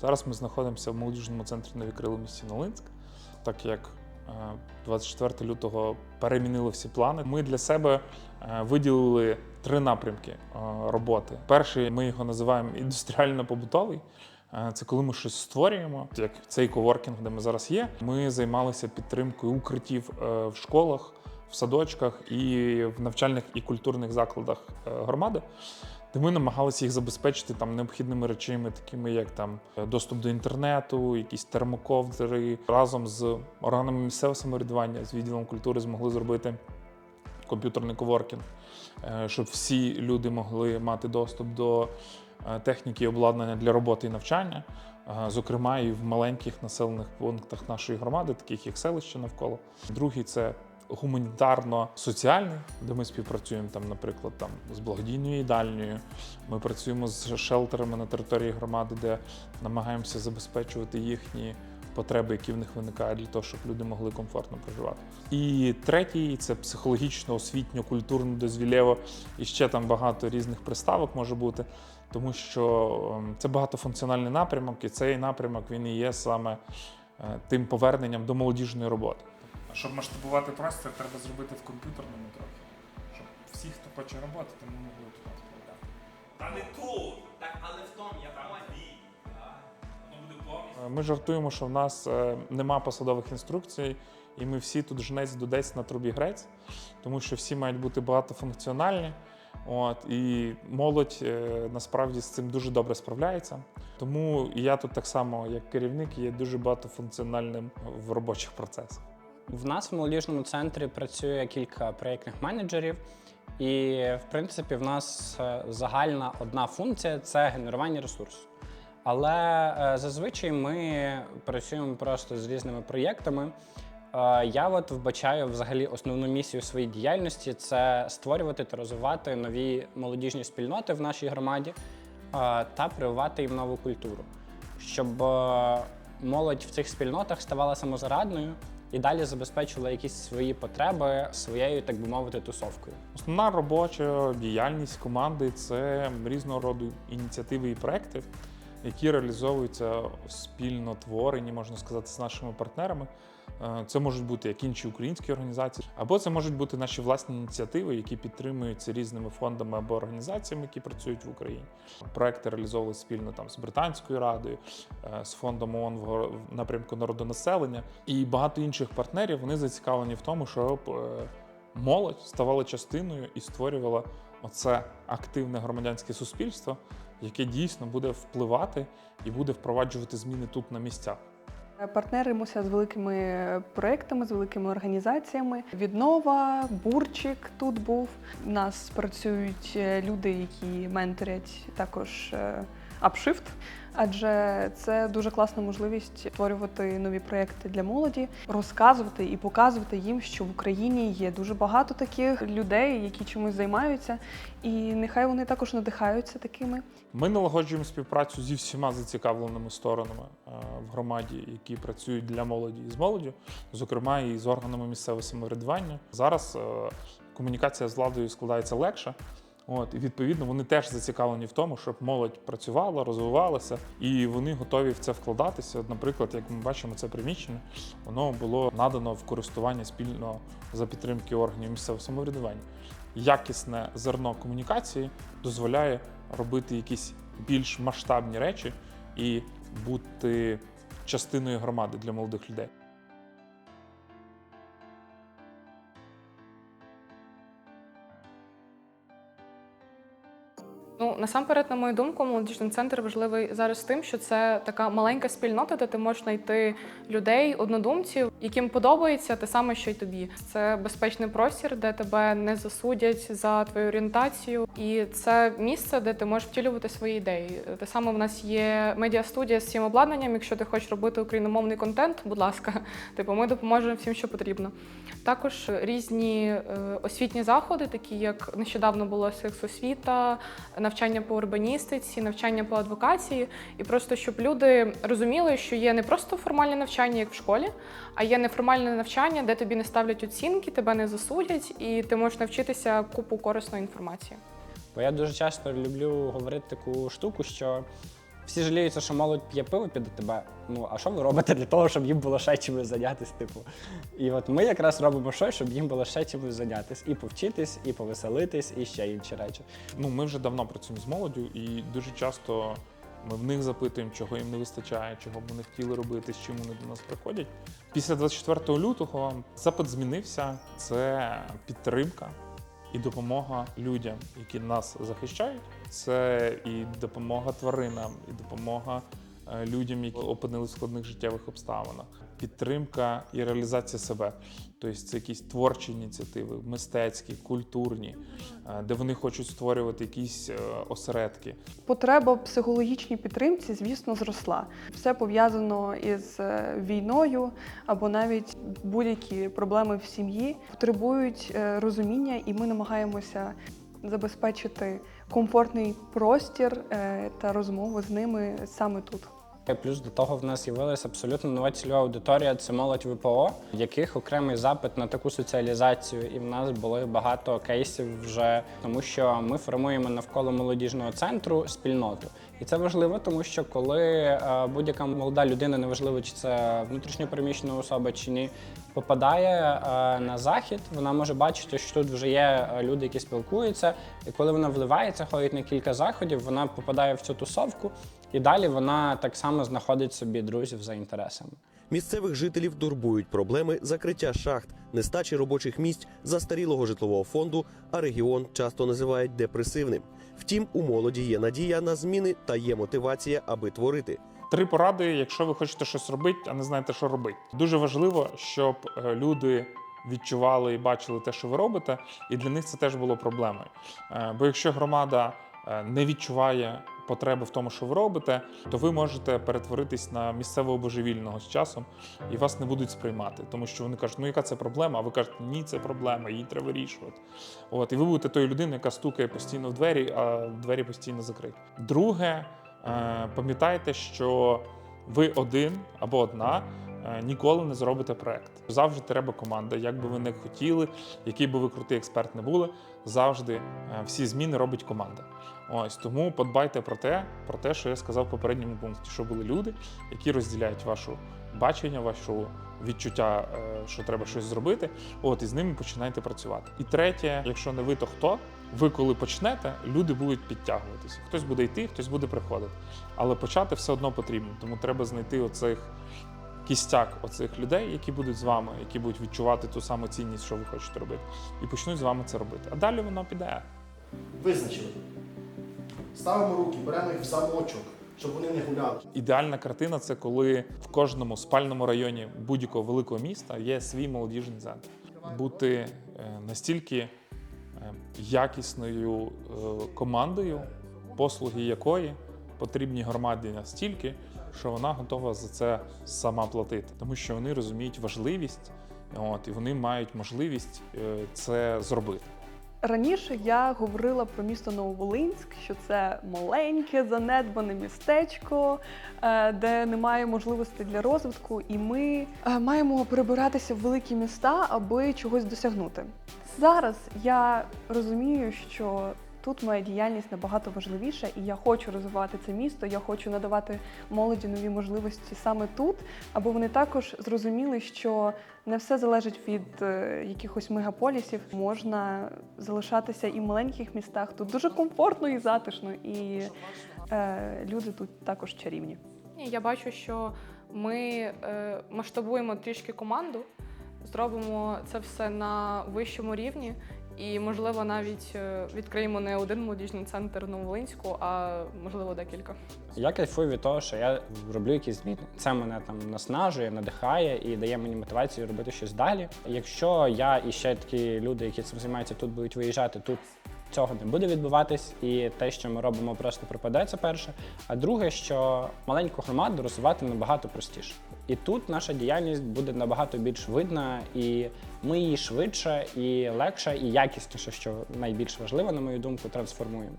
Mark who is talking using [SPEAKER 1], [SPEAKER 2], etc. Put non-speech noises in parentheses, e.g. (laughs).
[SPEAKER 1] Зараз ми знаходимося в молодіжному центрі Нові Крили місті Новолинськ, так як е, 24 лютого перемінили всі плани. Ми для себе е, виділили три напрямки е, роботи. Перший ми його називаємо індустріально-побутовий. Е, Це коли ми щось створюємо, як цей коворкінг, де ми зараз є. Ми займалися підтримкою укриттів е, в школах, в садочках і в навчальних і культурних закладах е, громади. Де ми намагалися їх забезпечити там необхідними речами, такими як там е, доступ до інтернету, якісь термоковдри. Разом з органами місцевого самоврядування, з відділом культури змогли зробити комп'ютерний коворкінг, е, щоб всі люди могли мати доступ до е, техніки і обладнання для роботи і навчання, зокрема і в маленьких населених пунктах нашої громади, таких як селище навколо. Другий це гуманітарно-соціальний, де ми співпрацюємо там, наприклад, там з благодійною їдальнею. Ми працюємо з шелтерами на території громади, де намагаємося забезпечувати їхні потреби, які в них виникають для того, щоб люди могли комфортно проживати. І третій це психологічно, освітньо, культурно, дозвілєво. І ще там багато різних приставок може бути, тому що ем, це багатофункціональний напрямок, і цей напрямок він і є саме е, тим поверненням до молодіжної роботи. Щоб масштабувати простір, треба зробити в комп'ютерному трохи. Щоб всі, хто хоче роботи, ми могли туди вкладати.
[SPEAKER 2] Та не тут, так, але в тому я понял.
[SPEAKER 1] Е, Ми жартуємо, що в нас е, нема посадових інструкцій, і ми всі тут жнець дудець на трубі грець, тому що всі мають бути багатофункціональні. От, і молодь е, насправді з цим дуже добре справляється. Тому я тут так само, як керівник, є дуже багатофункціональним в робочих процесах.
[SPEAKER 3] В нас в молодіжному центрі працює кілька проєктних менеджерів, і в принципі в нас е, загальна одна функція це генерування ресурсу. Але е, зазвичай ми працюємо просто з різними проєктами. Е, Я от вбачаю взагалі основну місію своєї діяльності це створювати та розвивати нові молодіжні спільноти в нашій громаді та прививати їм нову культуру, щоб молодь в цих спільнотах ставала самозарадною і далі забезпечувала якісь свої потреби своєю, так би мовити, тусовкою.
[SPEAKER 1] Основна робоча діяльність команди це різного роду ініціативи і проекти, які реалізовуються спільно творені, можна сказати, з нашими партнерами. Е, Це можуть бути як інші українські організації, або це можуть бути наші власні ініціативи, які підтримуються різними фондами або організаціями, які працюють в Україні. Проекти реалізовувалися спільно там з Британською радою, е, з фондом ООН в напрямку народонаселення і багато інших партнерів. Вони зацікавлені в тому, щоб е, молодь ставала частиною і створювала оце активне громадянське суспільство, яке дійсно буде впливати і буде впроваджувати зміни тут на місцях.
[SPEAKER 4] Партнеримося з великими проектами, з великими організаціями. Віднова, бурчик тут був. У нас працюють е, люди, які менторять також е, Upshift, адже це дуже класна можливість створювати нові проекти для молоді, розказувати і показувати їм, що в Україні є дуже багато таких людей, які чимось займаються, і нехай вони також надихаються такими.
[SPEAKER 1] Ми налагоджуємо співпрацю зі всіма зацікавленими сторонами е, в громаді, які працюють для молоді і з молоддю, зокрема і з органами місцевого самоврядування. Зараз е, комунікація з владою складається легше. От, і відповідно вони теж зацікавлені в тому, щоб молодь працювала, розвивалася, і вони готові в це вкладатися. Наприклад, як ми бачимо, це приміщення, воно було надано в користування спільно за підтримки органів місцевого самоврядування. Якісне зерно комунікації дозволяє робити якісь більш масштабні речі і бути частиною громади для молодих людей.
[SPEAKER 5] Насамперед, на мою думку, молодіжний центр важливий зараз тим, що це така маленька спільнота, де ти можеш знайти людей, однодумців, яким подобається те саме, що й тобі. Це безпечний простір, де тебе не засудять за твою орієнтацію, і це місце, де ти можеш втілювати свої ідеї. Те саме в нас є медіастудія з цим обладнанням. Якщо ти хочеш робити україномовний контент, будь ласка, (laughs) типу, ми допоможемо всім, що потрібно. Також різні е, освітні заходи, такі як нещодавно було сексосвіта, навчання по урбаністиці, навчання по адвокації, і просто щоб люди розуміли, що є не просто формальне навчання, як в школі, а є неформальне навчання, де тобі не ставлять оцінки, тебе не засудять, і ти можеш навчитися купу корисної інформації.
[SPEAKER 3] Бо я дуже часто люблю говорити таку штуку, що Всі жаліються, що молодь п'є пиво під тебе. Ну а що ви робите для того, щоб їм було ще чимось зайнятися? Типу, і от ми якраз робимо щось, щоб їм було ще чимось зайнятися, і повчитись, і повеселитись, і ще інші речі.
[SPEAKER 1] Ну, ми вже давно працюємо з молоддю, і дуже часто ми в них запитуємо, чого їм не вистачає, чого б вони хотіли робити, з чим вони до нас приходять. Після 24 лютого запит змінився. Це підтримка і допомога людям, які нас захищають. Це і допомога тваринам, і допомога людям, які опинилися в складних життєвих обставинах. Підтримка і реалізація себе. Тобто це якісь творчі ініціативи, мистецькі, культурні, е, де вони хочуть створювати якісь е, осередки.
[SPEAKER 4] Потреба психологічній підтримці, звісно, зросла. Все пов'язано із е, війною або навіть будь-які проблеми в сім'ї потребують е, розуміння, і ми намагаємося забезпечити комфортний простір е, та розмову з ними саме тут.
[SPEAKER 3] Плюс до того в нас з'явилася абсолютно нова цільова аудиторія це молодь ВПО, в яких окремий запит на таку соціалізацію. І в нас були багато кейсів вже, тому що ми формуємо навколо молодіжного центру спільноту. І це важливо, тому що коли е, будь-яка молода людина, неважливо чи це внутрішньопереміщена особа чи ні, попадає е, на захід, вона може бачити, що тут вже є е, люди, які спілкуються. І коли вона вливається, ходить на кілька заходів, вона попадає в цю тусовку, і далі вона так само знаходить собі друзів за інтересами.
[SPEAKER 6] Місцевих жителів турбують проблеми закриття шахт, нестачі робочих місць, застарілого житлового фонду, а регіон часто називають депресивним. Втім, у молоді є надія на зміни та є мотивація, аби творити.
[SPEAKER 1] Три поради, якщо ви хочете щось робити, а не знаєте, що робити. Дуже важливо, щоб е, люди відчували і бачили те, що ви робите, і для них це теж було проблемою. Е, Бо якщо громада не відчуває потреби в тому, що ви робите, то ви можете перетворитись на місцевого божевільного з часом і вас не будуть сприймати, тому що вони кажуть, ну яка це проблема? А ви кажете, ні, це проблема, її треба вирішувати. От і ви будете тою людиною, яка стукає постійно в двері, а двері постійно закриті. Друге, Е, Пам'ятайте, що ви один або одна е, ніколи не зробите проект. Завжди треба команда. Як би ви не хотіли, який би ви крутий експерт не були, завжди е, всі зміни робить команда. Ось тому подбайте про те, про те, що я сказав в попередньому пункті, що були люди, які розділяють вашу бачення, вашу відчуття, е, що треба щось зробити. От і з ними починайте працювати. І третє, якщо не ви, то хто? Ви коли почнете, люди будуть підтягуватися. Хтось буде йти, хтось буде приходити. Але почати все одно потрібно. Тому треба знайти оцих кістяк оцих людей, які будуть з вами, які будуть відчувати ту саму цінність, що ви хочете робити, і почнуть з вами це робити. А далі воно піде.
[SPEAKER 7] Визначили. Ставимо руки, беремо їх в замочок, щоб вони не гуляли.
[SPEAKER 1] Ідеальна картина це коли в кожному спальному районі будь-якого великого міста є свій молодіжний центр. Бути е, настільки е, якісною е, командою, послуги якої потрібні громаді настільки, що вона готова за це сама платити, тому що вони розуміють важливість, от і вони мають можливість е, це зробити.
[SPEAKER 4] Раніше я говорила про місто Нововолинськ, що це маленьке, занедбане містечко, е, де немає можливостей для розвитку, і ми е, маємо перебиратися в великі міста, аби чогось досягнути. Зараз я розумію, що тут моя діяльність набагато важливіша, і я хочу розвивати це місто. Я хочу надавати молоді нові можливості саме тут, аби вони також зрозуміли, що не все залежить від е, якихось мегаполісів. Можна залишатися і в маленьких містах. Тут дуже комфортно і затишно, і е, люди тут також чарівні.
[SPEAKER 5] Я бачу, що ми е, масштабуємо трішки команду, зробимо це все на вищому рівні. І, можливо, навіть е, відкриємо не один молодіжний центр в Нововолинську, а можливо декілька.
[SPEAKER 3] Я кайфую від того, що я роблю якісь зміни. Це мене там наснажує, надихає і дає мені мотивацію робити щось далі. Якщо я і ще такі люди, які цим займаються, тут будуть виїжджати, тут цього не буде відбуватись, і те, що ми робимо, просто пропаде, це перше. А друге, що маленьку громаду розвивати набагато простіше. І тут наша діяльність буде набагато більш видна, і ми її швидше, і легше, і якісніше, що найбільш важливо, на мою думку, трансформуємо.